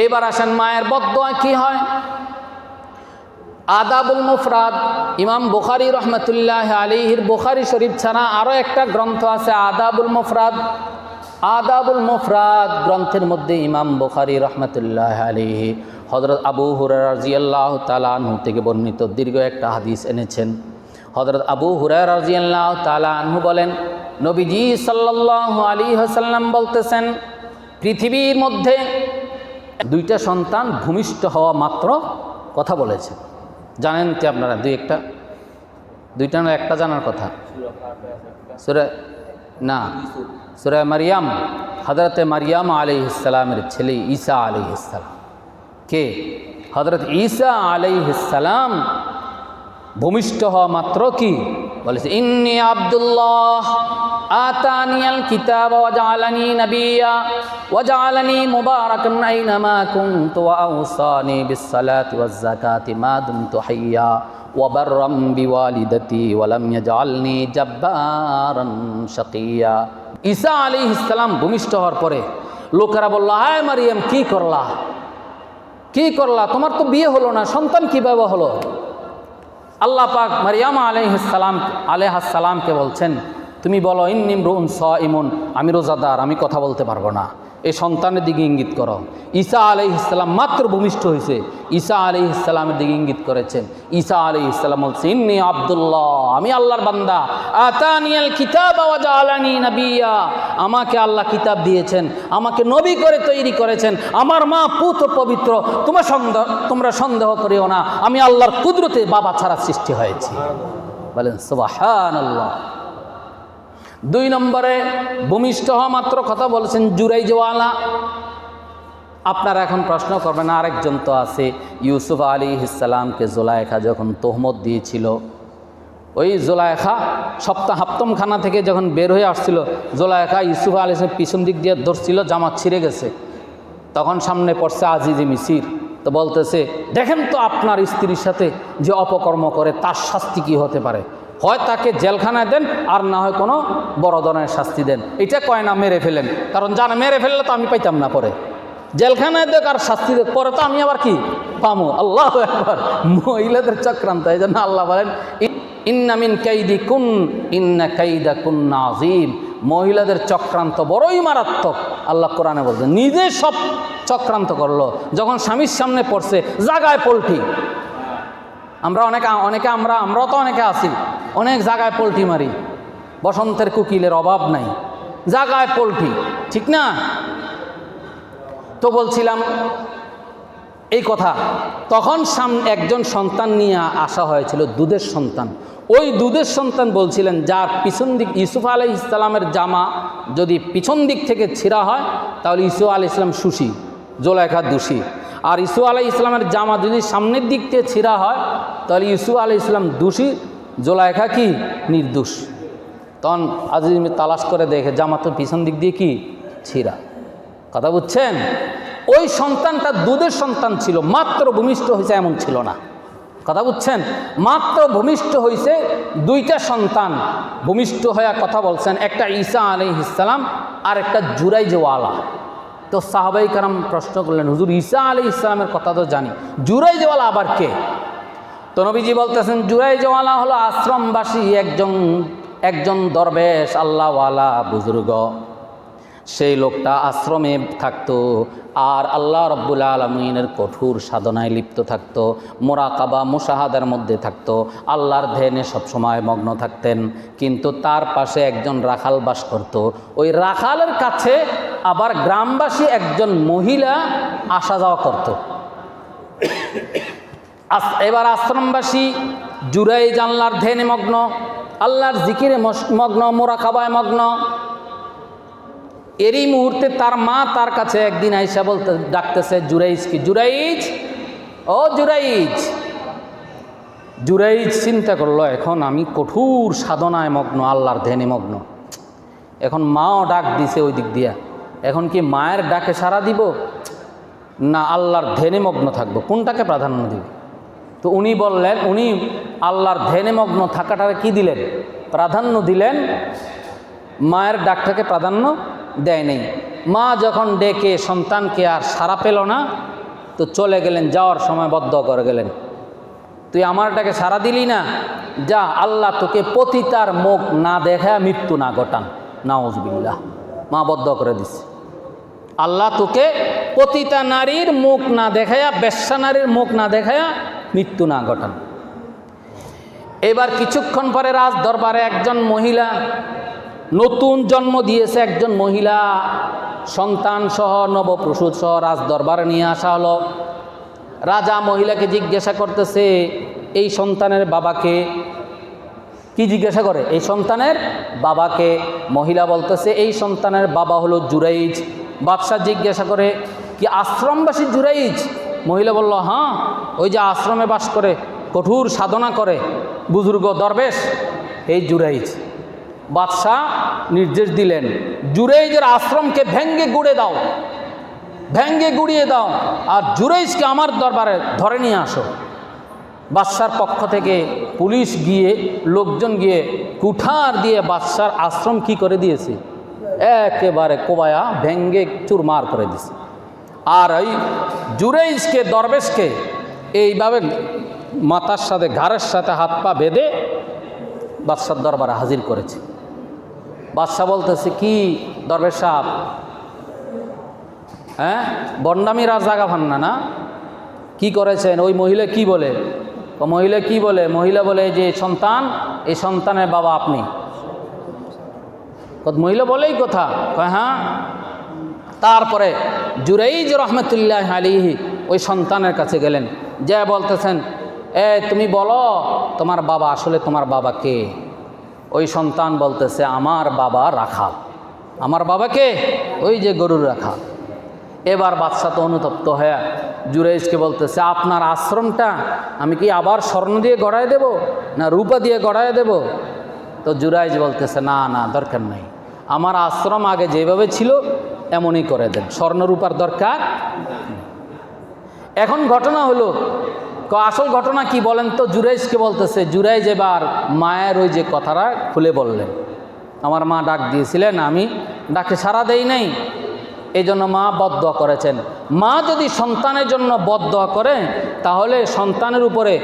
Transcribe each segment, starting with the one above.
এইবার আসেন মায়ের বদোয়া কি হয়? আদাবুল মুফরাদ, ইমাম বুখারি রহমতুল্লাহ আলিহির বুখারি শরীফ ছাড়া আরও একটা গ্রন্থ আছে আদাবুল মুফরাদ। আদাবুল মুফরাদ গ্রন্থের মধ্যে ইমাম বুখারি রহমতুল্লাহ আলিহি হজরত আবু হুরাজিয়াল্লাহ তালানহু থেকে বর্ণিত দীর্ঘ একটা হাদিস এনেছেন। হজরত আবু হুরার রাজিয়াল্লাহ তালানহু বলেন, নবীজি সাল্লাহ আলী হাসাল্লাম বলতেছেন, পৃথিবীর মধ্যে দুইটা সন্তান ভূমিষ্ঠ হওয়া মাত্র কথা বলেছে। জানেন কি আপনারা? দুই একটা? দুইটা না, একটা জানার কথা? সুরে না, সুরে মারিয়াম হজরতে মারিয়াম আলি ইসালামের ছেলে ঈসা আলি ইসালাম কে? হজরত ঈসা আলি ইসালাম ভূমিষ্ঠ হওয়া মাত্র কি? বলেছে, ইন্নি আব্দুল্লাহ আতানিয়াল কিতাব ওয়াজআলানি নাবিয়্যা ওয়াজআলানি মুবারাকান আইনামা কুনতু ওয়া আওসানি বিস-সালাতি ওয়াজ-যাকাতি মা দুমতু হাইয়্যা ওয়া বাররাম বিওয়ালিদাতি ওয়া লাম ইয়াজআলনি জাব্বারান শাকিয়্যা ঈসা আলাইহিস সালাম ভূমিষ্ঠ হওয়ার পরে লোকেরা বলল হায় মারিয়াম, কি করলা? কি করলা? তোমার তো বিয়ে হলো না, সন্তান কীভাবে হলো? আল্লাহ পাক মারিয়াম আলহাম আলেহাসালামকে বলছেন, তুমি বলো ইন্নিম রুন স ইমন আমি রোজাদার, আমি কথা বলতে পারব না। এই সন্তানের দিকে ইঙ্গিত করো। ঈসা আলি ইসলাম মাত্র ভূমিষ্ঠ হয়েছে ঈসা আলি ইসলামের দিকে ইঙ্গিত করেছেন। ঈসা আলি ইসলাম বলছে, ইন্নি আবদুল্লাহ, আমি আল্লাহর বান্দা। আতানিয়াল কিতাব আলানি নবিয়া। আমাকে আল্লাহ কিতাব দিয়েছেন, আমাকে নবী করে তৈরি করেছেন। আমার মা পুত পবিত্র, তোমার সন্দেহ, তোমরা সন্দেহ করিও না। আমি আল্লাহর কুদরতে বাবা ছাড়া সৃষ্টি হয়েছি। বলেন সুবাহান আল্লাহ দুই নম্বরে ভূমিষ্ঠ হওয়া মাত্র কথা বলেছেন জুরাই জওয়ালা আপনারা এখন প্রশ্ন করবেন, আরেকজন তো আছে, ইউসুফ আলী ইসালামকে জোলায়েখা যখন তোহমত দিয়েছিল, ওই জোলায়খা সপ্তাহ হাপ্তমখানা থেকে যখন বের হয়ে আসছিল জোলায়খা ইউসুফ আলী ইসলাম পিছন দিক দিয়ে ধরছিল, জামাত ছিঁড়ে গেছে। তখন সামনে পড়ছে আজিজি মিসির, তো বলতেছে, দেখেন তো আপনার স্ত্রীর সাথে যে অপকর্ম করে, তার শাস্তি কি হতে পারে? হয় তাকে জেলখানায় দেন আর না হয় কোনো বড় ধরনের শাস্তি দেন। এটা কয় না, মেরে ফেলেন। কারণ জানা, মেরে ফেললে তো আমি পাইতাম না পরে। জেলখানায় দেখ আর শাস্তি দেখ, পরে তো আমি আবার কি পামো? আল্লাহ একবার মহিলাদের চক্রান্ত এই জন্য আল্লাহ বলেন ইন্নামিন কাইদি কুন ইন্না কাইদা কুন নাজিম মহিলাদের চক্রান্ত বড়ই মারাত্মক। আল্লাহ কোরআনে বলছে, নিজে সব চক্রান্ত করল। যখন স্বামীর সামনে পড়ছে, জাগায় পোল্ট্রি। আমরা অনেকে অনেকে আমরা আমরাও তো অনেকে আছি। অনেক জায়গায় পোলট্রি মারি। বসন্তের কুকিলের অভাব নাই। জাগায় পোলট্রি, ঠিক না? তো বলছিলাম, এই কথা, তখন সাম, একজন সন্তান নিয়ে আসা হয়েছিল, দুধের সন্তান। ওই দুধের সন্তান বলছিলেন, যার পিছন দিক ইসুফ আলাই ইসলামের জামা যদি পিছন দিক থেকে ছিঁড়া হয়, তাহলে ইসু আলি ইসলাম সুশি, জোলাইখা দোষী। আর ইসু আলাই ইসলামের জামা যদি সামনের দিক থেকে ছিঁড়া হয়, তাহলে ইসু আলাই ইসলাম দোষী জোলাইখা কি? নির্দোষ। তখন আজিজ তালাশ করে দেখে জামা পিছন দিক দিয়ে কি? ছিঁড়া। কথা বুঝছেন? ওই সন্তানটা দুধের সন্তান ছিল, মাত্র ভূমিষ্ঠ হয়েছে এমন ছিল না। কথা বুঝছেন? মাত্র ভূমিষ্ঠ হয়েছে দুইটা সন্তান। ভূমিষ্ঠ হয়ে কথা বলছেন, একটা ঈসা আলি ইসালাম আর একটা জুরাই জওয়ালা তো সাহাবাই কারাম প্রশ্ন করলেন, হুজুর, ঈসা আলি ইসলামের কথা তো জানি। জুরাই জওয়ালা আবার কে? তো নবীজি বলতেছেন জুরাই জওয়ালা হলো আশ্রমবাসী একজন একজন দরবেশ, আল্লাহওয়ালা বুজুর্গ। সেই লোকটা আশ্রমে থাকতো আর আল্লাহ রব্বুল আলমিনের কঠোর সাধনায় লিপ্ত থাকতো, মোরাকাবা, মুশাহাদার মধ্যে থাকতো, আল্লাহর ধ্যানে সবসময় মগ্ন থাকতেন। কিন্তু তার পাশে একজন রাখাল বাস করত। ওই রাখালের কাছে আবার গ্রামবাসী একজন মহিলা আসা যাওয়া করত। এবার আশ্রমবাসী জুরাই জানলার ধ্যানে মগ্ন, আল্লাহর জিকিরে মগ্ন, মোরাকাবায় মগ্ন। এরই মুহূর্তে তার মা তার কাছে একদিন আইসা বলতে, ডাকতেছে, জুরাইজ কি? জুরাইজ? ও জুরাইজ! জুরাইজ, চিন্তা করল, এখন আমি কঠোর সাধনায় মগ্ন, আল্লাহর ধ্যানে মগ্ন। এখন মাও ডাক দিছে ওই দিক দিয়া। এখন কি মায়ের ডাকে সাড়া দিব? না, আল্লাহর ধ্যানে মগ্ন থাকব। কোনটাকে প্রাধান্য দিব? তো উনি বললেন, উনি আল্লাহর ধ্যানে মগ্ন থাকাটাকে কি দিলেন? প্রাধান্য দিলেন, মায়ের ডাকটাকে প্রাধান্য দেয় নেই। মা যখন ডেকে সন্তানকে আর সারা পেল না, তো চলে গেলেন, যাওয়ার সময় বদ্ধ করে গেলেন। তুই আমারটাকে সারা দিলি না, যা আল্লাহ তোকে পতিতার মুখ না দেখা মৃত্যু না ঘটান। নাউজবিল্লাহ, মা বদ্ধ করে দিছে। আল্লাহ তোকে পতিতা নারীর মুখ না দেখায়া, বেশ্যা নারীর মুখ না দেখায়া মৃত্যু না ঘটান। এবার কিছুক্ষণ পরে রাজ দরবারে একজন মহিলা নতুন জন্ম দিয়েছে, একজন মহিলা সন্তান সহ, নবপ্রসূত সহ রাজ দরবারে নিয়ে আসা হলো। রাজা মহিলাকে জিজ্ঞাসা করতেছে, এই সন্তানের বাবাকে? কি জিজ্ঞাসা করে? এই সন্তানের বাবাকে। মহিলা বলতেছে, এই সন্তানের বাবা হলো জুরাইজ। বাদশাহ জিজ্ঞাসা করে, কি আশ্রমবাসী জুরাইজ? মহিলা বলল হ্যাঁ ওই যে আশ্রমে বাস করে, কঠোর সাধনা করে বুজুর্গ দরবেশ, এই জুরাইজ। বাদশাহ নির্দেশ দিলেন, জুরাইজের আশ্রমকে ভেঙ্গে গুড়ে দাও, ভেঙ্গে গুড়িয়ে দাও, আর জুরাইজকে আমার দরবারে ধরে নিয়ে আসো। বাদশার পক্ষ থেকে পুলিশ গিয়ে, লোকজন গিয়ে কুঠার দিয়ে বাদশার আশ্রম কি করে দিয়েছে? একেবারে কোবায়া, ভেঙ্গে চুরমার করে দিছে আর এই জুরেইজকে দরবেশকে এইভাবে মাথার সাথে, ঘাড়ের সাথে হাত পা বেঁধে বাদশার দরবারে হাজির করেছে। বাদশাহ বলতেছে, কি দরবেশ সাহেব? হ্যাঁ? বন্ডামির আর জাগা ভান না কি করেছেন? ওই মহিলা কি বলে? মহিলা কি বলে? মহিলা বলে যে সন্তান, এই সন্তানের বাবা আপনি। মহিলা বলেই কথা। হ্যাঁ? তারপরে জুরাইজ রহমতুল্লাহ আলিহি ওই সন্তানের কাছে গেলেন। যে বলতেছেন, এ, তুমি বলো, তোমার বাবা আসলে তোমার বাবা কে? ওই সন্তান বলতেছে, আমার বাবা রাখাল। আমার বাবাকে ওই যে গরুর রাখাল। এবার বাদশা তো অনুতপ্ত হয়ে জুরেজকে বলতেছে, আপনার আশ্রমটা আমি কি আবার স্বর্ণ দিয়ে গড়ায় দেব না রূপা দিয়ে গড়ায় দেব? তো জুরাইজ বলতেছে, না না, দরকার নাই। আমার আশ্রম আগে যেভাবে ছিল এমনই করে দেন। স্বর্ণরূপার দরকার? এখন ঘটনা হলো আসল ঘটনা কি বলেন তো? জুরাইজকে বলতেছে জুরাইজ এবার মায়ের ওই যে কথাটা খুলে বললেন। আমার মা ডাক দিয়েছিলেন, আমি ডাকে সারা দেই নাই। এই জন্য মা বদদোয়া করেছেন। মা যদি সন্তানের জন্য বদদোয়া করে, তাহলে সন্তানের উপরে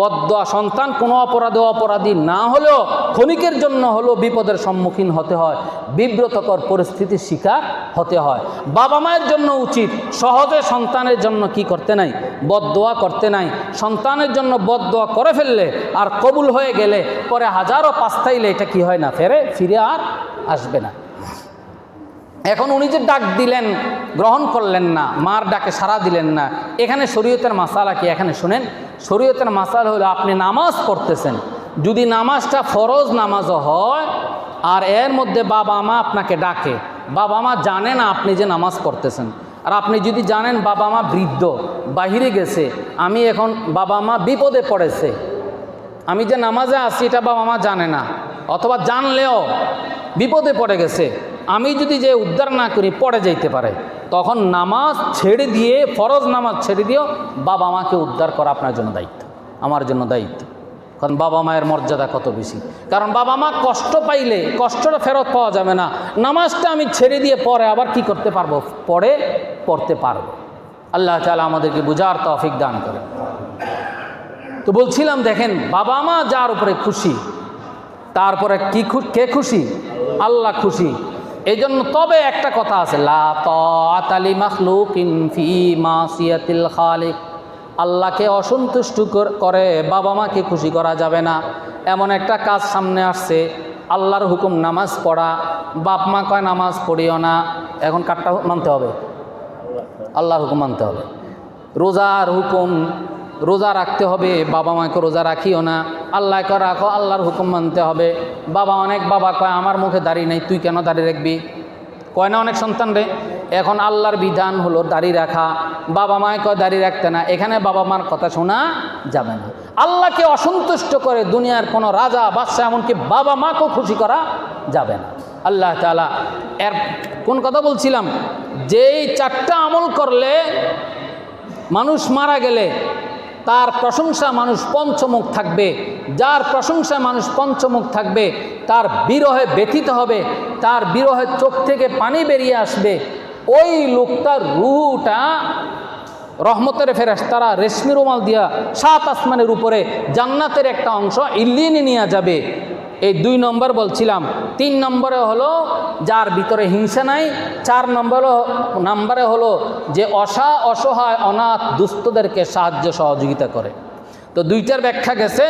বদদোয়া সন্তান কোনো অপরাধে অপরাধী না হলেও ক্ষণিকের জন্য হলেও বিপদের সম্মুখীন হতে হয়, বিব্রতকর পরিস্থিতির শিকার হতে হয়। বাবা মায়ের জন্য উচিত সহজে সন্তানের জন্য কি করতে নাই? বদদোয়া করতে নাই। সন্তানের জন্য বদদোয়া করে ফেললে আর কবুল হয়ে গেলে পরে হাজারো পাস্তাইলে এটা কি হয় না, ফেরে, ফিরে আর আসবে না। এখন উনি যে ডাক দিলেন, গ্রহণ করলেন না, মার ডাকে সাড়া দিলেন না, এখানে শরীয়তের মাসালা কি? এখানে শুনেন, শরীয়তের মাসালা হলো আপনি নামাজ পড়তেছেন, যদি নামাজটা ফরজ নামাজও হয়, আর এর মধ্যে বাবা মা আপনাকে ডাকে, বাবা মা জানে না আপনি যে নামাজ পড়তেছেন, আর আপনি যদি জানেন বাবা মা বৃদ্ধ, বাহিরে গেছে, আমি এখন বাবা মা বিপদে পড়েছে, আমি যে নামাজে আছি এটা বাবা মা জানে না, অথবা জানলেও বিপদে পড়ে গেছে আমি যদি যে উদ্ধার না করি, পড়ে যাইতে পারে। তখন নামাজ ছেড়ে দিয়ে, ফরজ নামাজ ছেড়ে দিয়েও বাবা মাকে উদ্ধার করা আপনার জন্য দায়িত্ব, আমার জন্য দায়িত্ব। কারণ বাবা মায়ের মর্যাদা কত বেশি? কারণ বাবা মা কষ্ট পাইলে, কষ্টটা ফেরত পাওয়া যাবে না। নামাজটা আমি ছেড়ে দিয়ে পরে আবার কি করতে পারব? পরে পড়তে পারব। আল্লাহ তালা আমাদেরকে বুঝার তফিক দান করে তো বলছিলাম, দেখেন, বাবা মা যার উপরে খুশি, তারপরে কি কে খুশি? আল্লাহ খুশি। এই জন্য তবে একটা কথা আছে আল্লাহকে অসন্তুষ্ট করে বাবা মাকে খুশি করা যাবে না। এমন একটা কাজ সামনে আসছে, আল্লাহর হুকুম নামাজ পড়া। বাপ মা কয়, নামাজ পড়িও না। এখন কাটটা মানতে হবে। আল্লাহর হুকুম মানতে হবে। রোজার হুকুম, রোজা রাখতে হবে। বাবা মাকে রোজা রাখিও না। আল্লাহকে রাখো, আল্লাহর হুকুম মানতে হবে। বাবা অনেক, বাবা কয়, আমার মুখে দাড়ি নেই, তুই কেন দাড়ি রাখবি? কয় না অনেক সন্তান রে, এখন আল্লাহর বিধান হলো দাড়ি রাখা। বাবা মায় কয়, দাড়ি রাখতে না। এখানে বাবা মার কথা শোনা যাবে না। আল্লাহকে অসন্তুষ্ট করে দুনিয়ার কোনো রাজা, বাদশাহ, এমনকি বাবা মাকেও খুশি করা যাবে না। আল্লাহ তালা এর, কোন কথা বলছিলাম? যেই চারটা আমল করলে মানুষ মারা গেলে তার প্রশংসা মানুষ পঞ্চমুখ থাকবে। যার প্রশংসা মানুষ পঞ্চমুখ থাকবে, তার বিরহে ব্যথিত হবে, তার বিরহে চোখ থেকে পানি বেরিয়ে আসবে। ওই লোকটার রুহুটা রহমতের ফেরাস তারা রেশমি রুমাল দিয়া সাত আসমানের উপরে জান্নাতের একটা অংশ ইল্লিনে নিয়ে যাবে। এই দুই নম্বর বলছিলাম। তিন নম্বরে হলো যার ভিতরে হিংসা নাই, চার নম্বর নম্বরে হলো যে অসা অসহায় অনাথ দুস্থদেরকে সাহায্য সহযোগিতা করে। তো দুইটার ব্যাখ্যা গেছে,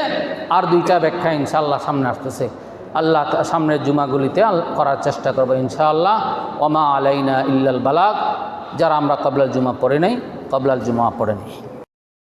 আর দুইটা ব্যাখ্যা ইনশাল্লাহ সামনে আসতেছে। আল্লাহ সামনের জুমাগুলিতে করার চেষ্টা করব ইনশাআল্লাহ। ওমা আলাইনা ইল্লাল বালাক যারা আমরা কবলাল জুমা পড়ে নাই, কবলাল জুমা পড়ে নেই।